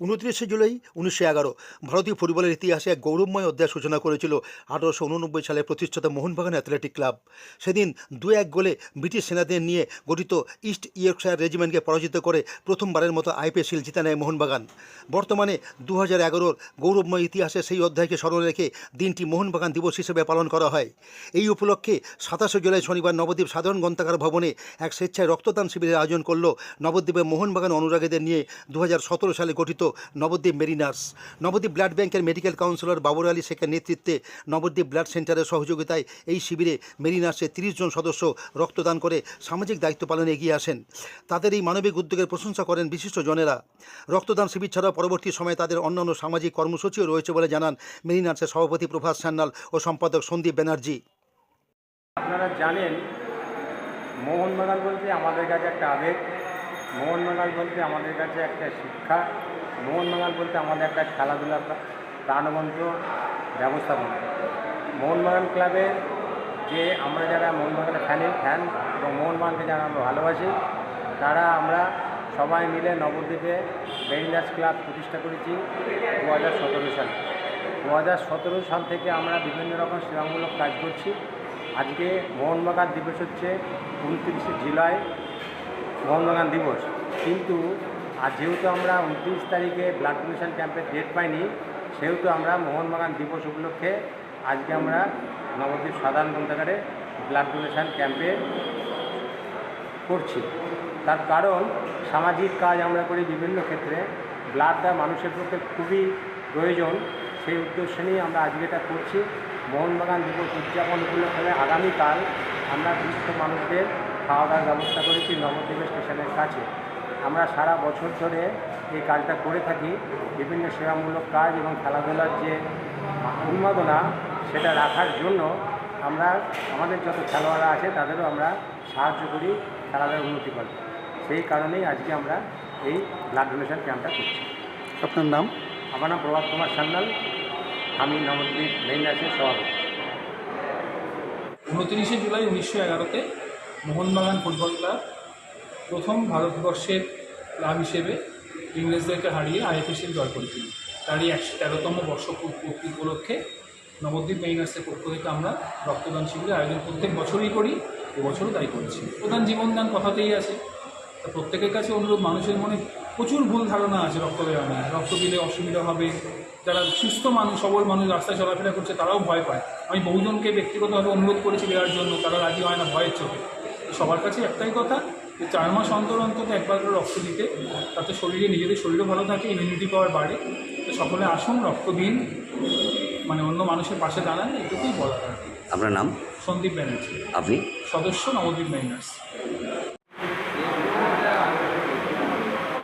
উনত্রিশে জুলাই উনিশশো এগারো। ভারতীয় ফুটবলের ইতিহাসে এক গৌরবময় অধ্যায় সূচনা করেছিল আঠারোশো উননব্বই সালে প্রতিষ্ঠিত মোহনবাগান অ্যাথলেটিক ক্লাব। সেদিন দু এক গোলে ব্রিটিশ সেনাদের নিয়ে গঠিত ইস্ট ইয়র্কশায়ার রেজিমেন্টকে পরাজিত করে প্রথমবারের মতো আইপিএল শিল জিতে নেয় মোহনবাগান। বর্তমানে দু হাজার এগারোর গৌরবময় ইতিহাসে সেই অধ্যায়কে স্মরণে রেখে দিনটি মোহনবাগান দিবস হিসেবে পালন করা হয়। এই উপলক্ষে সাতাশে জুলাই শনিবার নবদ্বীপ সাধারণ গ্রন্থাগার ভবনে এক স্বেচ্ছায় রক্তদান শিবিরের আয়োজন করল নবদ্বীপের মোহনবাগান অনুরাগীদের নিয়ে দু হাজার সতেরো সালে গঠিত নবদ্বীপ মেরিনার্স। নবদ্বীপ ব্লাড ব্যাংকের মেডিকেল কাউন্সিলর বাবর আলী শেখের নেতৃত্বে নবদ্বীপ ব্লাড সেন্টারের সহযোগিতায় এই শিবিরে মেরিনার্সের তিরিশ জন সদস্য রক্তদান করে সামাজিক দায়িত্ব পালনে এগিয়ে আসেন। তাদের এই মানবিক উদ্যোগের প্রশংসা করেন বিশিষ্ট জনেরা। রক্তদান শিবির ছাড়াও পরবর্তী সময়ে তাদের অন্যান্য সামাজিক কর্মসূচিও রয়েছে বলে জানান মেরিনার্সের সভাপতি প্রভাস সান্যাল ও সম্পাদক সন্দীপ ব্যানার্জি। আপনারা জানেন, মোহনবাগান বলতে আমাদের কাছে একটা আবেগ, মোহনবাগান বলতে আমাদের কাছে একটা শিক্ষা। মোহনবাগান বলতে আমাদের একটা খেলাধুলা প্রাণবন্ত ব্যবস্থাপনা। মোহনবাগান ক্লাবে যে আমরা যারা মোহনবাগানের ফ্যানের ফ্যান এবং মোহনবাগানকে যারা আমরা ভালোবাসি, তারা আমরা সবাই মিলে নবদ্বীপে মেরিনার্স ক্লাব প্রতিষ্ঠা করেছি দু হাজার সতেরো সালে। দু হাজার সতেরো সাল থেকে আমরা বিভিন্ন রকম সেবামূলক কাজ করছি। আজকে মোহনবাগান দিবস হচ্ছে উনত্রিশে জুলাই, মোহনবাগান দিবস। কিন্তু আর যেহেতু আমরা উনত্রিশ তারিখে ব্লাড ডোনেশন ক্যাম্পের ডেট পাইনি, সেহেতু আমরা মোহনবাগান দিবস উপলক্ষে আজকে আমরা নবদ্বীপ সাধারণ গ্রন্থাগারে ব্লাড ডোনেশন ক্যাম্পে করছি। তার কারণ সামাজিক কাজ আমরা করি বিভিন্ন ক্ষেত্রে ব্লাডটা মানুষের পক্ষে খুবই প্রয়োজন, সেই উদ্দেশ্য নিয়ে আমরা আজকে এটা করছি। মোহনবাগান দিবস উদযাপন উপলক্ষে আগামীকাল আমরা দুস্থ মানুষদের খাওয়া দাওয়ার ব্যবস্থা করেছি নবদ্বীপ স্টেশনের কাছে। আমরা সারা বছর ধরে এই কাজটা করে থাকি। বিভিন্ন সেবামূলক কাজ এবং খেলাধুলার যে উন্মাদনা সেটা রাখার জন্য আমরা আমাদের যত খেলোয়াড়রা আছে তাদেরও আমরা সাহায্য করি খেলাধুলার উন্নতি করতে। সেই কারণেই আজকে আমরা এই ব্লাড ডোনেশন ক্যাম্পটা করছি। আপনার নাম? আমার নাম প্রভাত কুমার সান্যাল। আমি নবদ্বীপ মেইন আছে সভাপতি। উনতিরিশে জুলাই উনিশশো এগারোতে মোহনবাগান ফুটবল ক্লাব প্রথম ভারতবর্ষের ক্লাব হিসেবে ইংরেজদেরকে হারিয়ে আইএফএসির জয় করেছিল। তারই একশো তেরোতম বর্ষ পূর্তি উপলক্ষে নবদ্বীপ মেইনার্সের পক্ষ থেকে আমরা রক্তদান শিবিরের আয়োজন প্রত্যেক বছরই করি, এবছরও তাই করেছি। প্রধান জীবনদান কথাতেই আছে। তা প্রত্যেকের কাছে অনুরোধ, মানুষের মনে প্রচুর ভুল ধারণা আছে রক্ত দেওয়া নিয়ে। রক্ত দিলে অসুবিধা হবে। যারা সুস্থ মানুষ, সবল মানুষ রাস্তায় চলাফেরা করছে, তারাও ভয় পায়। আমি বহুজনকে ব্যক্তিগতভাবে অনুরোধ করেছি দেওয়ার জন্য, তারা রাজি হয় না, ভয়ের চোখে। সবার কাছে একটাই কথা যে চার মাস অন্তর অন্তত একবার করে রক্ত দিতে তাতে শরীরে নিজেদের শরীরও ভালো থাকে ইমিউনিটি পাওয়ার বাড়ে। তো সকলে আসুন রক্ত দিন মানে অন্য মানুষের পাশে দাঁড়ান এটুকুই বলা আপনার নাম? সন্দীপ ব্যানার্জি। আপনি? সদস্য নবদ্বীপ মাইনার্স